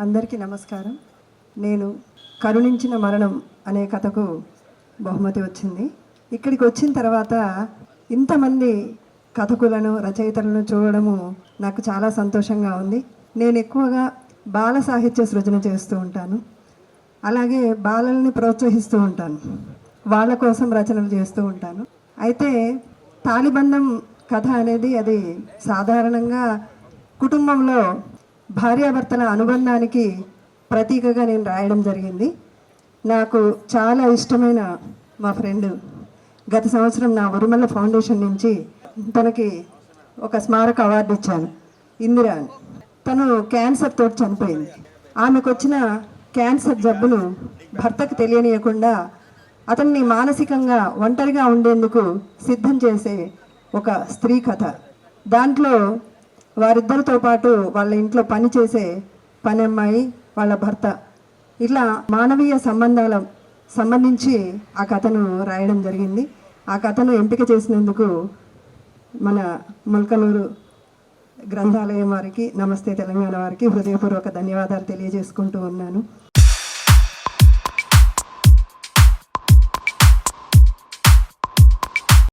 అందరికీ నమస్కారం. నేను కరుణించిన మరణం అనే కథకు బహుమతి వచ్చింది. ఇక్కడికి వచ్చిన తర్వాత ఇంతమంది కథకులను రచయితలను చూడడము నాకు చాలా సంతోషంగా ఉంది. నేను ఎక్కువగా బాల సాహిత్య సృజన చేస్తూ ఉంటాను. అలాగే బాలల్ని ప్రోత్సహిస్తూ ఉంటాను. వాళ్ళ కోసం రచనలు చేస్తూ ఉంటాను. అయితే తాలిబంధం కథ అనేది అది సాధారణంగా కుటుంబంలో భార్యాభర్తల అనుబంధానికి ప్రతీకగా నేను రాయడం జరిగింది. నాకు చాలా ఇష్టమైన మా ఫ్రెండ్ గత సంవత్సరం నా ఉరుమల్ల ఫౌండేషన్ నుంచి తనకి ఒక స్మారక అవార్డు ఇచ్చాను ఇందిరా తను క్యాన్సర్ తోటి చనిపోయింది. ఆమెకు వచ్చిన క్యాన్సర్ జబ్బును భర్తకు తెలియనియకుండా అతన్ని మానసికంగా ఒంటరిగా ఉండేందుకు సిద్ధం చేసే ఒక స్త్రీ కథ. దాంట్లో వారిద్దరితో పాటు వాళ్ళ ఇంట్లో పని చేసే పని అమ్మాయి వాళ్ళ భర్త. ఇట్లా మానవీయ సంబంధాల సంబంధించి ఆ కథను రాయడం జరిగింది. ఆ కథను ఎంపిక చేసినందుకు మన ముల్కనూరు గ్రంథాలయం వారికి నమస్తే తెలంగాణ వారికి హృదయపూర్వక ధన్యవాదాలు తెలియజేసుకుంటూ ఉన్నాను.